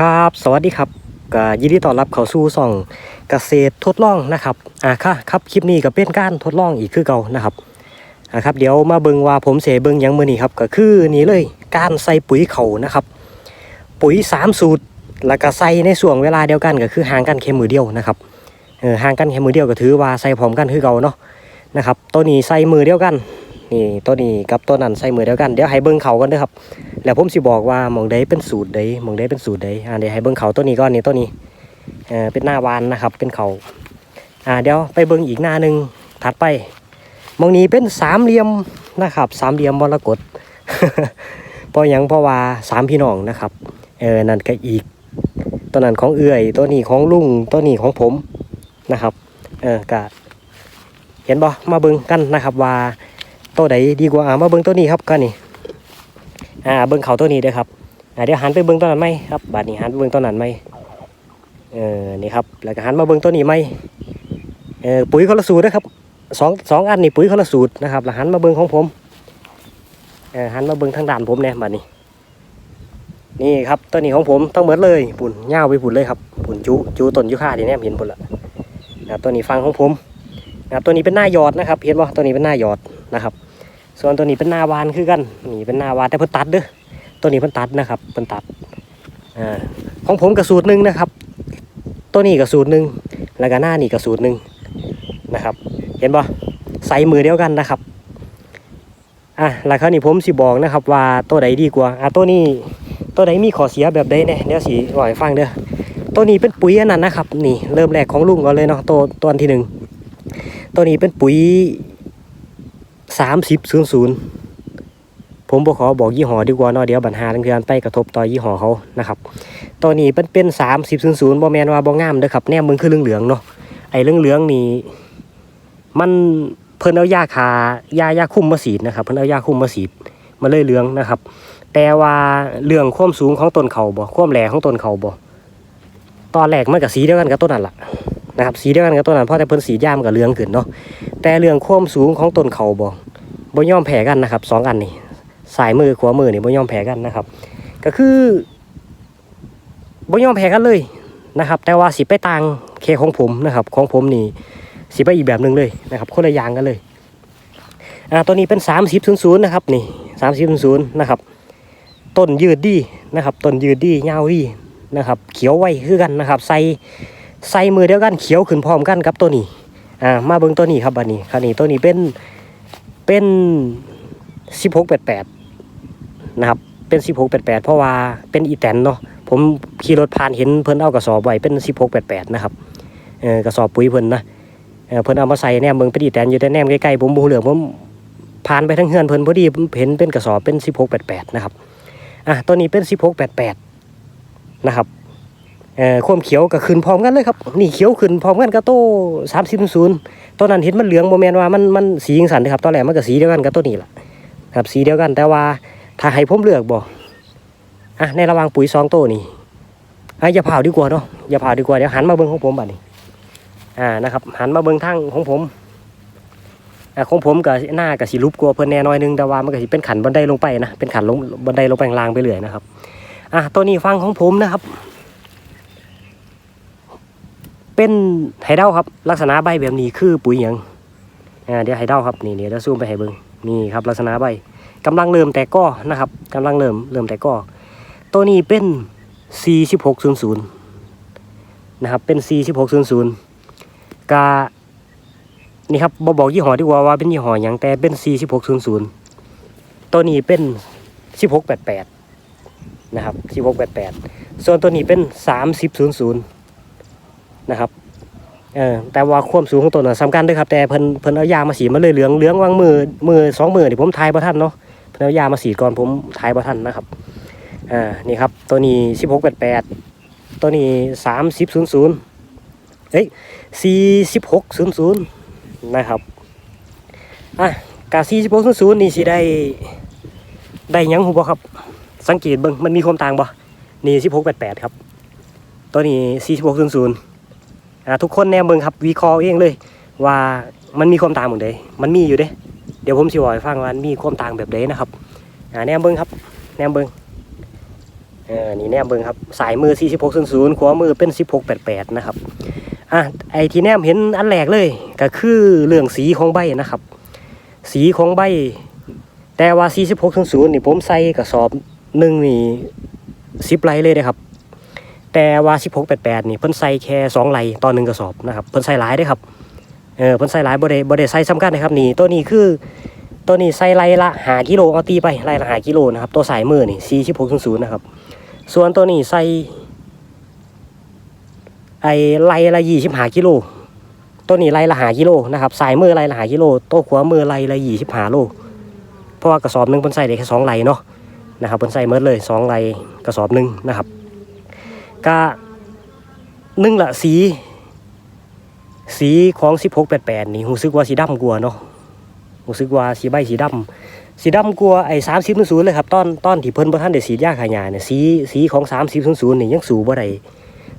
ครับ สวัสดีครับก็ยินดีต้อนรับเข้าสู่ช่องเกษตรทดลองนะครับอ่าค่ะครับคลิปนี้ก็เป็นการทดลองอีกคือเก่านะครับอ่าครับเดี๋ยวมาเบิ่งว่าผมเสเบิ่งยังมื้อนี้ครับก็คือนี่เลยการใส่ปุ๋ยเขานะครับ ปุ๋ยสามสูตรแล้วก็ใส่ในช่วงเวลาเดียวกันก็คือห่างกันแค่มือเดียวนะครับเออห่างกันแค่มือเดียวก็ถือว่าใส่พร้อมกันคือเก่าเนาะนะครับตัวนี้ใส่มือเดียวกัน นี่ตัวนี้กับตัวนั้นใส่มือเดียวกันเดี๋ยวให้เบิ่งเขากันเด้อครับแล้วผมสิบอกว่ามองใดเป็นสูตรใดหมองใดเป็นสูตรใดอ่าเดี๋ยวให้เบิ่งเขาตัวนี้ก่อนนี่ตัวนี้เอ่อเป็นหน้าวานนะครับ เป็นเขาอ่าเดี๋ยวไปเบิ่งอีกหน้าหนึ่งถัดไปมองนี้เป็นสามเหลี่ยมนะครับสามเหลี่ยมมรกตเพราะยังเพราะว่าสามพี่น้องนะครับเออนั่นก็อีกตัวนั้นของเอื่อยตัวนี้ของลุงตัวนี้ของผมนะครับเออก็เห็นบ่มาเบิ่งกันนะครับว่า ตัวใดดีกว่าอ่ามาเบิ่งตัวนี้ครับก็นี่อ่าเบิ้งเขาตัวนี้เด้อครับอ่าเดี๋ยวหันไปเบิ้งตัวนั้นไหมครับบาดนี้หันไปเบิ้งตัวนั้นไหมเออนี่ครับแล้วก็หันมาเบิ้งตัวนี้ไหมเออปุ๋ยคนละสูตรนะครับสองสองอันนี่ปุ๋ยคนละสูตรนะครับแล้วหันมาเบิ้งของผมเออหันมาเบิ้งทางด้านผมเนี่ยบาดนี้ นี่ครับตัวนี้ของผมต้องเหมือนเลยปุ่นเง่าวไปปุ่นเลยครับปุ่นจูจูต้นยูคาที่แนมเห็นปุ่นละนะตัวนี้ฟังของผมนะตัวนี้เป็นหน้าหยอดนะครับเห็นป่ตัวนี้เป็นหน้าหยอดนะครับ ส่วนตัวนี้เป็นนาวานคือกันนี่เป็นนาวานแต่เพิ่นตัดเด้อตัวนี้เพิ่นตัดนะครับเพิ่นตัดอ่าของผมกับสูตรหนึ่งนะครับ ตัวนี้กับสูตรหนึ่งแล้วก็หน้านี่กับสูตรหนึ่งนะครับ เห็นปะใส่มือเดียวกันนะครับอะแล้วคราวนี้ผมสิบอกนะครับ ว่าตัวใดดีกว่าอะตัวนี้ตัวใดมีข้อเสียแบบใดเนี่ยเดี๋ยวสิบอกให้ฟังเด้อตัวนี้เป็นปุ๋ยอันนั้นนะครับ นี่เริ่มแรกของลุงก่อนเลยเนาะตัวตัวอันที่หนึ่งตัวนี้เป็นปุ๋ย สามสิบศูนย์ศูนย์ผมบอกขอบอกยี่ห้อดีกว่าเนาะเดี๋ยวบัญหาทางเดือนไปกระทบต่อยี่ห้อเขานะครับตัวนี้เป็นเป็นสามสิบศูนย์ศูนย์บอแมนว่าบองามเด้อครับแนมมึงคือเหลืองๆเนาะไอ้เหลืองๆนี่มันเพิ่นเอายาคายายาคุ้มมาสีดนะครับเพิ่นเอายาคุ้มมาสีดมาเลยเหลืองนะครับ แต่ว่าเรื่องความสูงของต้นเขาบ่ความแหลของต้นเขาบ่ตอนแรกมันกับสีเดียวกันกับต้นนั้นแหละ นะครับสีเดียวกันกับต้นนั้นเพราะแต่เพิ่นสีดยามกับเหลืองขึ้นเนาะแต่เรื่องความสูงของต้นเขาบ่บ่ยอมแพ้กันนะครับสองอันนี่สายมือขวามือนี่บ่ยอมแพ้กันนะครับ ก็คือบ่ยอมแพ้กันเลยนะครับ แต่ว่าสิไปต่างเคของผมนะครับ ของผมนี่สิไปอีกแบบหนึ่งเลยนะครับคนละอย่างกันเลยอ่าตัวนี้เป็น30 00นะครับนี่30 00นะครับต้นยืดดีนะครับต้นยืดดียาวดีนะครับ เขียวไวคือกันนะครับใส่ ใส่มือเดียวกันเขียวขึ้นพร้อมกันกับตัวนี้อ่ามาเบิ่งตัวนี้ครับอันนี้คันนี้ตัวนี้เป็นเป็นสิบหกแปดแปดนะครับเป็นสิบหกแปดแปดเพราะว่าเป็นอีแตนเนาะผมขี่รถผ่านเห็นเพิ่นเอากระสอบไว้เป็นสิบหกแปดแปดนะครับเออกระสอบปุ๋ยเพิ่นนะเออเพิ่นเอามาใส่แนมเบิ่งเป็นอีแตนอยู่แต่แนมใกล้ๆผมบูเหลืองผมผ่านไปทั้งเฮือนเพิ่นพอดีเห็นเป็นกระสอบเป็นสิบหกแปดแปดนะครับอะตัวนี้เป็นสิบหกแปดแปดนะครับ ความเขียวก็ขึ้นพร้อมกันเลยครับนี่เขียวขึ้นพร้อมกันกับโต้สามสิบศูนย์ตอนนั้นเห็นมันเหลืองโมเมนว่ามันมันสียิงสันนะครับตอนแรกมันก็สีเดียวกันกับตัวนี้แหละครับสีเดียวกันแต่ว่าถ้าให้ผมเลือกบอกอะในระหว่างปุ๋ยสองโต้นี่อะอย่าเผาดีกว่าเนาะอย่าเผาดีกว่าเดี๋ยวหันมาเบิ้งของผมบัดนี้อ่านะครับหันมาเบิ้งทางของผมอ่าของผมกับหน้ากับสีรูปกลัวเพิ่นแน่น้อยนึงแต่ว่ามันก็สิเป็นขันบันไดลงไปนะเป็นขันลงบันไดลงไปข้างล่างไปเรื่อยนะครับอะตัวนี้ฟังของผมนะครับ เป็นไฮเดาครับ ลักษณะใบแบบนี้คือปุ๋ยหยังอ่าเดี๋ยวไฮเดาครับนี่เดี๋ยวจะซูมไปให้เบิ่งนี่ครับลักษณะใบกำลังเริ่มแตกก้อนะครับกำลังเริ่มเริ่มแตกก้อตัวนี้เป็น 4600นะครับเป็น 4600กานี่ครับบอบอกยี่ห้อดีกว่าว่าเป็นยี่ห้อหยังแต่เป็น 4600 ตัวนี้เป็น 1688 นะครับ 1688 ส่วนตัวนี้เป็น 3000 นะครับ เออแต่ว่าความสูงของต้นน่ะสำคัญด้วยครับแต่เพิ่นเพิ่นเอายามาสีดมาเลยเหลืองเหลืองวางมือมือสองมือที่ผมทายบ่ทันเนาะเพิ่นเอายามาสีดก่อนผมทายบ่ทันนะครับอ่านี่ครับตัวนี้สิบหกแปดแปดตัวนี้สามสิบศูนย์ศูนย์เอ้ยสี่สิบหกศูนย์ศูนย์นะครับอะกาสี่สิบหกศูนย์ศูนย์นี่สิได้ได้ยังหูบ่ครับ สังเกตเบิ่งมันมีความต่างบ่นี่สิบหกแปดแปดครับ ตัวนี้สี่สิบหกศูนย์ศูนย์ ทุกคนแนมเบิ่งครับวิเคราะห์เองเลย ว่ามันมีความต่างเหมือนใดมันมีอยู่เด้ เดี๋ยวผมสิบอกให้ฟังว่ามันมีความต่างแบบใดนะครับแนมเบิ่งครับ แนมเบิ่งเออนี่แนมเบิ่งครับสายมือ 4600ขวามือเป็น 1688 นะครับอะไอที่แนมเห็นอันแรกเลย ก็คือเรื่องสีของใบนะครับ สีของใบ แต่ว่า 4600นี่ผมใส่กระสอบหนึ่งนี่10ไหลเลยนะครับ แต่ว่า 1688 นี่เพิ่นใส่แค่2ไหลต่อหนึ่งกระสอบนะครับเพิ่นใส่หลายเด้ครับเออเพิ่นใส่หลายบ่ได้บ่ได้ใส่ซ้ำกันนะครับนี่ตัวนี้คือตัวนี้ใส่ไรละหากิโลเอาตีไปไรละหากิโลนะครับตัวสายมือนี่สี่สิบหกศูนย์นะครับส่วนตัวนี้ใส่ไอไรละยี่สิบหากิโล ตัวนี้ไรละหากิโลนะครับสายมือไรละหากิโลตัวขวามือไรละยี่สิบหาโล เพราะว่ากระสอบหนึ่งเพิ่นใส่ได้แค่สองไรเนาะนะครับเพิ่นใส่เมิดเลยสองไรกระสอบหนึ่งนะครับ ก็หนึ่งละสี สีของสิบหกแปดแปดนี่รู้สึกว่าสีดำกว่าเนาะรู้สึกว่าสีใบสีดำสีดำกลัวไอ้สามสิบศูนย์เลยครับตอนตอนที่เพิ่นบ่ทันได้สีดยาขายาเนี่ยสีสีของสามสิบศูนย์นี่ยังสูบ่ได้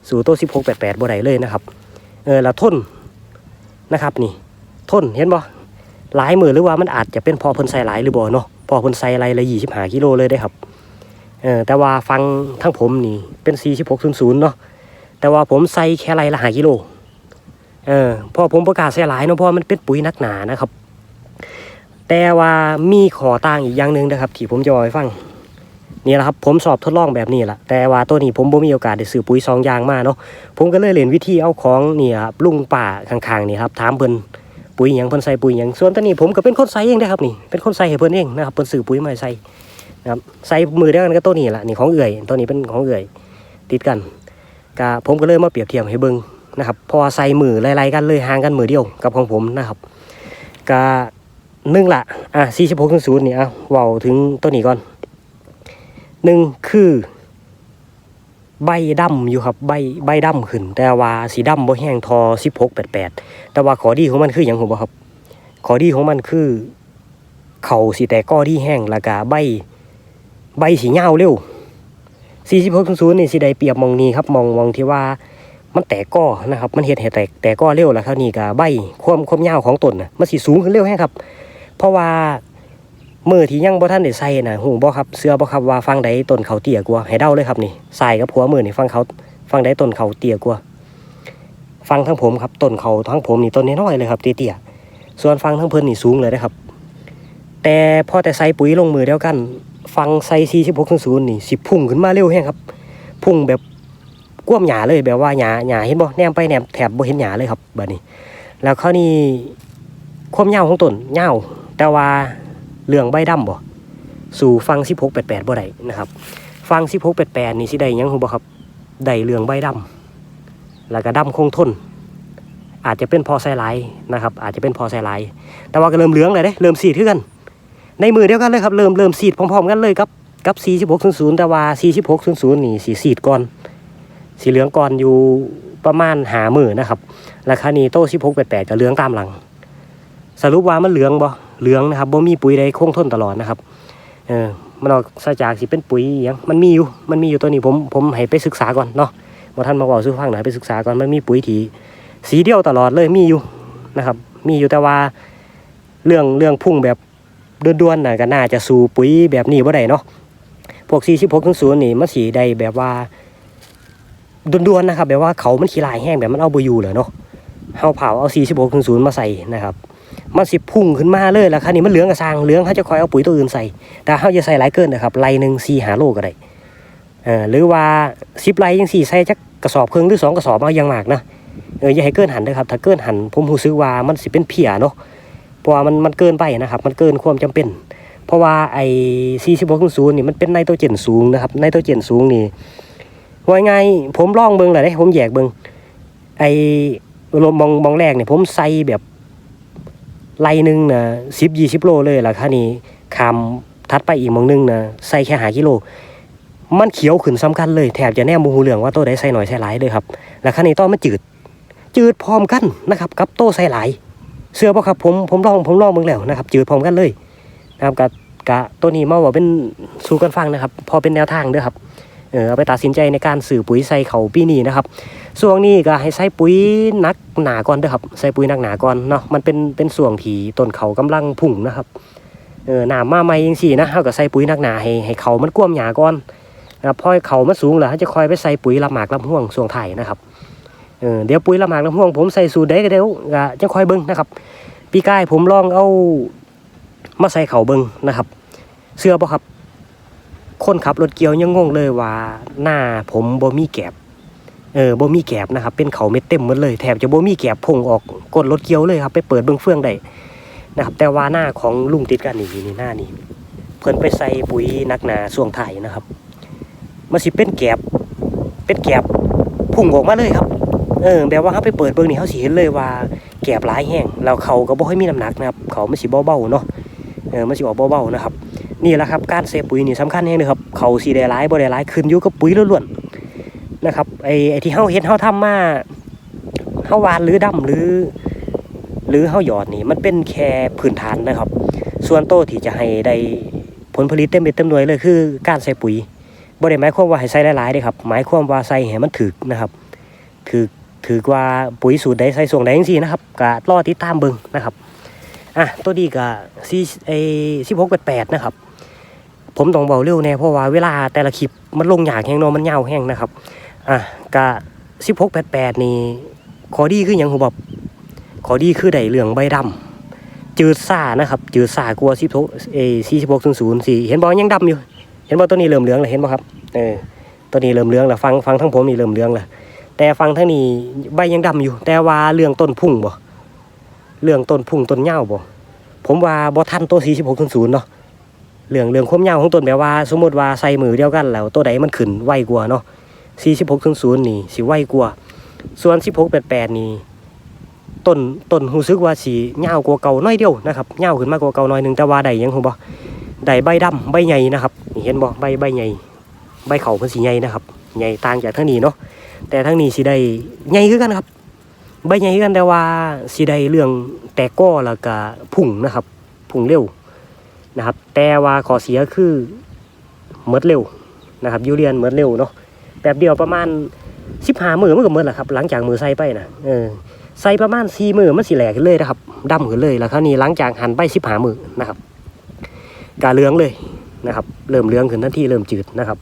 สู่ตัวสิบหกแปดแปดบ่ได้เลยนะครับเออล้วทนนะครับนี่ทนเห็นบ่หลายมือหรือว่ามันอาจจะเป็นพอเพิ่นใส่หลายหรือบ่เนาะพอเพิ่นใส่ไรละยี่สิบห้ากิโลเลยได้ครับ เออแต่ว่าฟังทั้งผมนี่เป็นสี่สิบหกศูนย์ศูนย์เนาะแต่ว่าผมใส่แค่ไรละห้ากิโลเออพอผมประกาศใส่หลายเนาะเพราะว่ามันเป็นปุ๋ยนักหนานะครับ แต่ว่ามีขอต่างอีกอย่างหนึ่งนะครับ ที่ผมจะอกให้ฟังนี่แหละครับผมสอบทดลองแบบนี้แหละแต่ว่าตัวนี้ผมบ่มีโอกาสได้ซื้อปุ๋ยสองยางมาเนาะผมก็เลยเรียนวิธีเอาของนี่ครับลุงป่าข้างๆนี่ครับถามเพิ่นปุ๋ยหยังเพิ่นใส่ปุ๋ยหยังส่วนตัวนี้ผมก็เป็นคนใส่เองนะครับนี่เป็นคนใส่ให้เพิ่นเองนะครับเพิ่นซื้อปุ๋ยมาใส่ นะครับใส่มือเดียวกันก็ตัวนี้แหละนี่ของเอื่อยตัวนี้เป็นของเอื่อย ติดกันก็ผมก็เลยมาเปรียบเทียบให้เบิ่งนะครับพอใส่มือไล่ๆกันเลยห่างกันมือเดียวกับของผมนะครับก็หนึ่งละอะสี่สิบหกถึงศูนย์นี่อะเว้าถึงตัวนี้ก่อนหนึ่งคือใบดำอยู่ครับใบใบดำขึ้น แต่ว่าสีดำบ่แห้งทอสิบหกแปดแปดแต่ว่าขอดีของมันคืออย่างผมบอกครับ ขอดีของมันคือ เขาสีแต่ก้อที่แห้งแล้วก็ใบ ใบสีเงาเร็วสี่สิบหกถึงศูนย์นี่สีได้เปรียบมองนี้ครับมองมองที่ว่ามันแตกก้อนะครับ มันเห็ดให้แตกแตกก้อเร็วแล้วคราวนี้ก็ใบความความยาวของต้นนะมันสิสูงขึ้นเร็วแห้งครับ เพราะว่ามือที่ยังบ่ท่านได้ใส่นะหูบ่ครับเสื้อบ่ครับว่าฟังใดต้นเขาเตี้ยกว่าให้เดาเลยครับนี่ใส่กับหัวมือนี่ฟังเขาฟังใดต้นเขาเตี้ยกว่าฟังทั้งผมครับต้นเขาทั้งผมนี่ต้นน้อยเลยครับเตี้ยส่วนฟังทั้งเพิ่นนี่สูงเลยนะครับ แต่พอแต่ใส่ปุ๋ยลงมือเดียวกัน ฟังใส่46ถึง0นี่สิพุ่งขึ้นมาเร็วแฮงครับ พุ่งแบบกว้มหยาเลยแบบว่าหยาหยาเห็นบ่แนมไปแนมแถบบ่เห็นหยาเลยครับแบัดนี้ แล้วครานี้ความยาวของต้นยาวแต่ว่าเรื่องใบดำบ่สู่ฟัง1688บ่ได้นะครับ ฟัง1688นี่สิได้ยังฮู้บ่ครับได้เรื่องใบดำแล้วก็ดำคงทน อาจจะเป็นพอใส่หลนะครับ อาจจะเป็นพอใส่หลแต่ว่าก็เริ่มเหลืองเลยเด้เริ่มสีดคือกัน ในมือเดียวกันเลยครับเริ่มเริ่มสีดพร้อมๆกันเลยครับกับ 4600 แต่ว่า 4600 นี่สีสีดก่อน สีเหลืองก่อนอยู่ประมาณหามือนะครับ ราคานี้โต้1688ก็เหลืองตามหลัง สรุปว่ามันเหลืองบ่เหลืองนะครับบ่มีปุ๋ยใดคงทนตลอดนะครับ เออมันออกซะจากสิเป็นปุ๋ยอหยังมันมีอยู่ มันมีอยู่ตัวนี้ผมผมให้ไปศึกษาก่อนเนาะบ่ท่านมาบอกซื้อฟังหน่อยไปศึกษาก่อนมันมีปุ๋ยที่สีเดียวตลอดเลยมีอยู่นะครับ มีอยู่แต่ว่าเรื่องเรื่องพุ่งแบบ ด่วนๆน่ะก็น่าจะสู่ปุ๋ยแบบนี้บ่ได้เนาะพวก46ถึง0นี่มันสีได้แบบว่าด่วนๆนะครับแบบว่าเขามันขี้ลายแห้งแบบมันเอาบ่อยู่เหรอเนาะเฮาเผาเอา46ถึง0มาใส่นะครับมันสิพุ่งขึ้นมาเลยล้วคราวนี้มันเหลืองกระซางเหลืองเขาจะคอยเอาปุ๋ยตัวอื่นใส่ แต่เขาจะใส่หลายเกินนะครับไรหนึ่งสี่หาโลก็ได้เออหรือว่าสิบไรยังสี่ใส่จักกระสอบครึ่งหรือสองกระสอบเอายังมากนะเอออย่าให้เกินหันนะครับถ้าเกินหันผมรู้สึกว่ามันสิเป็นเพียเนาะ เพราะว่ามันมันเกินไปนะครับ มันเกินความจำเป็น เพราะว่าไอ้สี่สิบหกศูนย์นี่มันเป็นไนโตรเจนสูงนะครับไนโตรเจนสูงนี่ว่าไงผมลองเบิ่งเลยได้ผมแยกเบิ่งไอ้ลมมองมองแรกเนี่ยผมใส่แบบไล่หนึ่งนะสิบยี่สิบโลเลยล่ะค่านี้คำทัดไปอีกมองนึงนะใส่แค่หากิโล มันเขียวขึ้นสำคัญเลยแถบจะแนมบูหูเหลืองว่าโตได้ใส่หน่อยใส่หลายเลยครับแล้วค่านี้ต้นมันจืด จืดพร้อมกันนะครับกับโตใส่หลาย เสื้อป่ะครับผมผมลองผมลองเบิ่งแล้วนะครับจืดพร้อมกันเลยนะครับกับกะตัวนี้มาว่าเป็นสู่กันฟังนะครับ พอเป็นแนวทางเด้อครับเออเอาไปตัดสินใจในการสื่อปุ๋ยใส่เขาปีนี้นะครับส่วงนี้ก็ให้ใส่ปุ๋ยนักหนาก่อนเด้อครับใส่ปุ๋ยนักหนาก่อนเนาะมันเป็นเป็นส่วงที่ต้นเขากำลังพุ่งนะครับเออหนามมาใหม่ยังสี่นะเฮาก็ใส่ปุ๋ยนักหนาให้ให้เขามันกว้มหยาก่อนนะครับพอเขามันสูงแล้วเขาจะคอยไปใส่ปุ๋ยละหมากลำห่วงส่วงไถ่นะครับ เออเดี๋ยวปุ๋ยละหมากลำห่วงผมใส่สูตรได้ก็เดี๋ยวก็จะคอยเบิ้งนะครับ ปีกายผมลองเอามาใส่เข่าเบิ้งนะครับ เสื้อบ่ครับ คนขับรถเกียวยังงงเลยว่าหน้าผมบ่มีแกบเออบ่มีแกบนะครับ เป็นเขาเม็ดเต็มหมดเลยแถบจะบ่มีแกบพุ่งออกกดรถเกียวเลยครับ ไปเปิดเบิ้งเฟืองได้นะครับ แต่ว่าหน้าของลุงติดกันนี่นี่หน้านี่เพิ่นไปใส่ปุ๋ยนักหนาส่วงไถ่ายนะครับมันสิเป็นแกบเป็นแกบพุ่งออกมาเลยครับ เออแบบว่าเขาไปเปิดเบิ้งนี่เขาสิเห็นเลยว่าแกบหลายแห้งแล้วเขาก็บ่ค่อยมีน้ำหนักนะครับ เขามันสิเบาๆเนาะเออมันสิออกเบาๆนะครับ นี่แหละครับการเซปุ๋ยนี่สำคัญแฮงเลยครับเขาสีได้หลายบ่ได้หลายขึ้นอยู่กับปุ๋ยล้วนๆนะครับไอ้ไอ้ที่เฮาเฮ็ดเฮาทำมาเฮาวานหรือดำหรือ หรือเฮาหยอดนี่มันเป็นแค่พื้นฐานนะครับ ส่วนโตที่จะให้ได้ผลผลิตเต็มเม็ดเต็มหน่วยเลยคือการใส่ปุ๋ยบ่ได้หมายความว่าให้ใส่หลายๆเด้ครับ หมายความว่าใส่ให้มันถึกนะครับถือ ถือกว่าปุ๋ยสูตรใดใส่ส่วงใดจังซี่นะครับก็รอติดตามเบิ่งนะครับอะตัวนี้ก็4ไอ้1688นะครับ ผมต้องเบาเร็วแน่เพราะว่าเวลาแต่ละคลิปมันลงยากแห้งนาะมันยาวแห้งนะครับอะกะสิบหกแปดแปดนี่ขอดีคืออย่างผมบอกขอดีคือได้เหลืองใบดำจืดซ่านะครับ จืดซ่ากลัวสิบหกเอสี่สิบหกศูนย์ศูนย์สี่เห็นบอยังดำอยู่ เห็นบอตัวนี้เริ่มเหลืองเลยเห็นบอครับเออตัวนี้เริ่มเหลืองแล้วฟังฟังทั้งผมนี่เริ่มเหลืองแล้ว แต่ฟังทั้งนี้ใบยังดำอยู่ แต่ว่าเรื่องต้นพุ่งบ่เรื่องต้นพุ่งต้นเหย้าบ่ผมว่าบ่ทันตัวสี่สิบหกศูนย์ศูนย์เนาะเรื่องเรื่องความเหย้าวของต้นแบบว่า สมมติว่าใส่มือเดียวกันแล้วตัวใดมันขึ้นไวกว่าเนาะ46ถึง0นี่สิไวกว่าส่วน16 88นี่ต้นต้นรู้สึกว่าสิยาวกว่าเก่าน้อยเดียวนะครับเหย้าวขึ้นมากกว่าเก่าน้อยหนึ่งแต่ว่าได้หยังฮู้บ่ได้ใบดำใบใหญ่นะครับเห็นบ่ใบใบใหญ่ใบเขาเพิ่นสิใหญ่นะครับใหญ่ต่างจากทางนี้เนาะ แต่ทางนี้สิได้ใหญ่คือกันครับ ใบใหญ่คือกันแต่ว่าสิได้เรื่องแตกก้อแล้วก็พุ่งนะครับ พุ่งเร็วนะครับ แต่ว่าข้อเสียคือเมดเร็วนะครับยูเรียนเมดเร็วเนาะแบบเดียวประมาณสิบห้ามือมันก็เมดแหละครับ หลังจากมือใส่ไปนะเออใส่ประมาณสี่มือมันสีแหลกเลยนะครับดำขึ้นเลยแล้วคราวนี้หลังจากหันไปสิบห้ามือนะครับกาเลืองเลยนะครับ เริ่มเลืองขึ้นทันทีเริ่มจืดนะครับ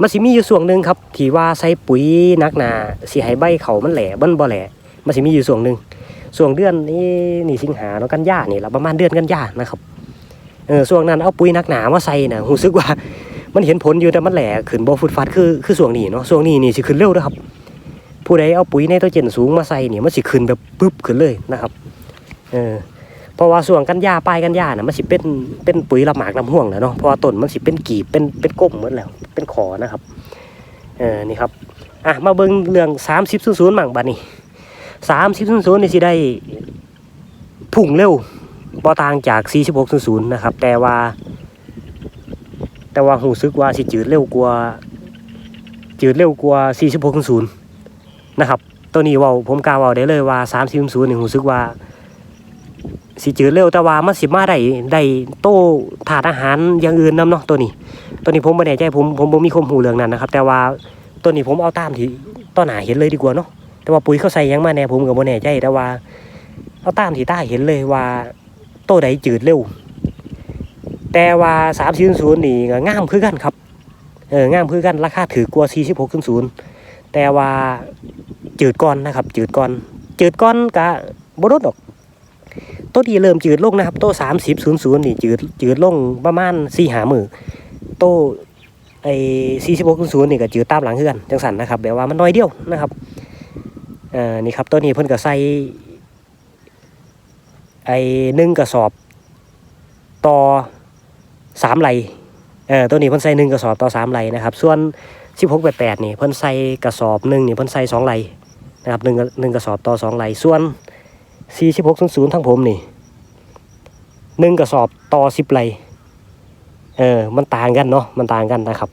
มันสิมีอยู่ส่วนหนึ่งครับที่ว่าใส่ปุ๋ยนักหนาสีให้ใบเขามันแหล่มันบ่แหล่มันสิมีอยู่ส่วนหนึ่งส่วนเดือนนี้นี่สิงหาเนาะกันยานี่ละประมาณเดือนกันยานะครับเออช่วงนั้นเอาปุ๋ยนักหนามาใส่น่ะรู้สึกว่ามันเห็นผลอยู่แต่มันแหลขึ้นบ่ฟุดฟัดคือคือช่วงนี้เนาะช่วงนี้นี่สิขึ้นเร็วนะครับ ผู้ใดเอาปุ๋ยไนโตรเจนสูงมาใส่นี่มันสิขึ้นแบบปึ๊บขึ้นเลยนะครับเออเพราะว่าช่วงกันยาปลายกันยาน่ะมันสิเป็นเป็นปุ๋ยละหมากลำห่วงแล้วเนาะเพราะว่าต้นมันสิเป็นกีบเป็นเป็นก้มหมดแล้ว เป็นขอนะครับเออนี่ครับอะมาเบิ่งเรื่อง3000มั่งบัดนี้3000นี่สิได้พุ่งเร็วบ่ต่างจาก4600นย์นะครับ แต่ว่า แต่ว่าหูซึกว่าสิจืดเร็วกว่าจืดเร็วกว่า4600นย์นะครับ ตัวนี้ว้าผมกล้าเว้าได้เลยว่า340นี่หูซึกว่า สิจืดเร็วแต่ว่ามันสิมาได้ได้โตถาดอาหารอย่างอื่นนํเนาะตัวนี้ ตัวนี้ผมบ่แน่ใจผมผมบ่มีความรู้เรื่องนั้นนะครับ แต่ว่าตัวนี้ผมเอาตามที่ต้นหนาเห็นเลยดีกว่าเนาะแต่ว่าปุ๋ยเขาใส่ยังมาแน่ผมก็บ่แน่ใจแต่ว่า เอาตามที่ต้าเห็นเลยว่าโตใดจืดเร็ว แต่ว่าสามศูนย์ศูนย์นี่ก็งามคือกันครับเอองามคือกันราคาถือกว่าสี่สิบหกศูนย์แต่ว่าจืดก่อนนะครับ จืดก่อนจืดก่อนกะบดดอก ตัวดีเริ่มจืดลงนะครับ โตสามสิบศูนย์ศูนย์นี่จืดจืดลงประมาณสี่หามือโตไอ้สี่สิบหกศูนย์นี่ก็จืดตามหลังเฮือนจังสันนะครับแบบว่ามันน้อยเดียวนะครับเอ่อนี่ครับตัวนี้เพิ่นก็ใส่ไอ้หนึ่งกระสอบ ต่อสามไหลเออตัวนี้เพิ่นใส่หนึ่งกระสอบต่อสามไหลนะครับ ส่วนสิบหกแปดแปดนี่เพิ่นใส่กระสอบหนึ่งนี่เพิ่นใส่สองไหลนะครับหนึ่งหนึ่งกระสอบต่อสองไหลส่วน สี่สิบหกศูนย์ศูนย์ทั้งผมนี่หนึ่งกระสอบต่อสิบไหลเออ มันต่างกันเนาะ มันต่างกันนะครับ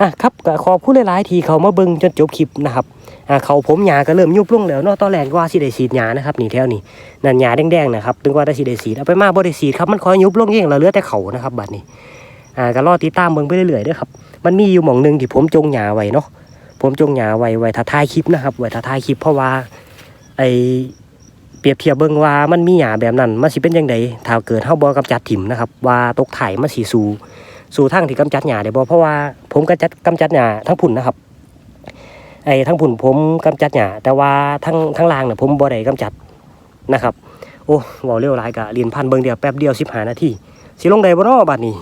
อะครับก็ขอบคุณหลายๆทีเขามาเบิ่งจนจบคลิปนะครับ อะเขาผมหยาก็เริ่มยุบลงแล้วเนาะ ตอนแรกว่าสิได้ฉีดหยานะครับนี่แถวนี้นั่นหญ้าแดงๆนะครับ ถึงว่าได้สีได้สีดเอาไปมาบ่ได้สีดครับ มันคอยยุบลงเองแล้วเหลือแต่เขานะครับบัดนี้ อ่าก็รอติดตามเบิ่งไปเรื่อยๆด้อครับ มันมีอยู่หม่องหนึงที่ผมจงหญ้าไว้เนาะ ผมจงหญ้าไว้ไว้ถ้าถ่ายคลิปนะครับ ไว้ถ้าถ่ายคลิปเพราะว่าไอ เปรียบเทียบเบิ่งว่ามันมีหญ้าแบบนั้นมันสิเป็นจังไดถ้าเกิดเฮาบ่กำจัดถิ่มนะครับ ว่าตกถ่ายมันสิสู่สู่ทางที่กำจัดหญ้าได้บ่เพราะว่าผมกำจัดกำจัดหญ้าทั้งพุ่นนะครับไอ้ทั้งพุ่นผมกำจัดหญ้าแต่ว่าทั้งทั้งล่างเนี่ยผมบ่ได้กำจัดนะครับ โอ้เว้าเร็วหลายกะเรียนพันเบิ่งเดียวแป๊บเดียว15นาทีสิลงได้บ่เนาะบัดนี้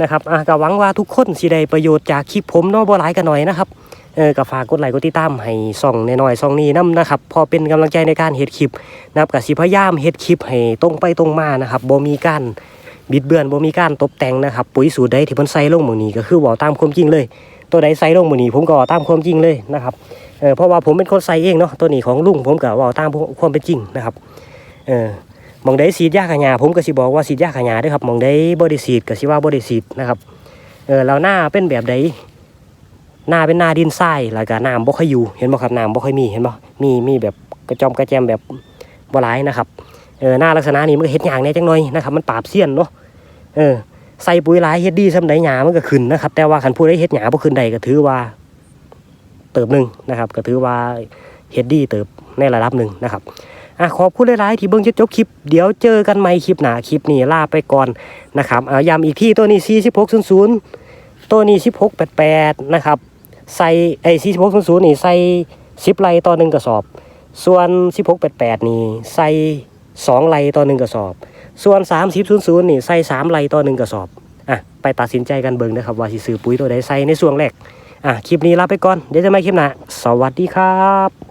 นะครับอะก็หวังว่าทุกคนสิได้ประโยชน์จากคลิปผมเนาะบ่หลายกันหน่อยนะครับ เออก็ฝากกดไลค์กดติดตามให้ส่องน้อยๆส่องนี้นํนะครับพอเป็นกำลังใจในการเฮ็ดคลิปนะครับก็สิพยายามเฮ็ดคลิปให้ตรงไปตรงมานะครับบ่มีการบิดเบือนบ่มีการตกแต่งนะครับปุ๋ยสูตรใดที่เพิ่นใส่ลงหมื้อนี้ก็คือเว้าตามความจริงเลย ตัวใดใส่ลงหมื้อนี้ผมก็เว้าตามความจริงเลยนะครับเออเพราะว่าผมเป็นคนใส่เองเนาะตัวนี้ของลุงผมก็เว้าตามความเป็นจริงนะครับเออหมองใดฉีดยาขยาผมก็สิบอกว่าฉีดยาขยาด้อครับหมองใดบ่ได้ฉีดก็สิว่าบ่ได้ฉีดนะครับเออแล้วหน้าเป็นแบบใด หน้าเป็นหน้าดินทรายแล้วก็น้ำบ่ค่อยอยู่เห็นบ่ครับน้ำบ่ค่อยมีเห็นบ่มีมีแบบกระจอมกระแจมแบบบ่หลายนะครับเออหน้าลักษณะนี้มันก็เฮ็ดหยากแน่จังหน่อยนะครับมันปราบเสี้ยนเนาะเออใส่ปุ๋ยหลายเฮ็ดดีซำใดหญ้ามันก็ขึ้นนะครับ แต่ว่าคันผู้ใดเฮ็ดหญ้าบ่ขึ้นใดก็ถือว่า เติบหนึ่งนะครับ ก็ถือว่าเฮ็ดดีเติบในระดับหนึ่งนะครับอะขอบคุณหลายๆที่เบิ่งจนจบคลิป เดี๋ยวเจอกันใหม่คลิปหน้าคลิปนี้ลาไปก่อนนะครับเอาย้ำอีกที่ตัวนี้4600ตัวนี้1688นะครับ ใส่ไอ้4600นี่ใส่สิบไร่ต่อหนึ่งกระสอบ ส่วนซิบหกแปดแปดนี่ใส่2ไร่ต่อหนึ่งกระสอบ ส่วน3000นี่ใส่3ไร่ต่อหนึ่งกระสอบอะไปตัดสินใจกันเบิ่งนะครับว่าสิซื้อปุ๋ยตัวใดใส่ในส่วงแรกอะคลิปนี้ลาไปก่อนเดี๋ยวจะมาคลิปหน้าสวัสดีครับ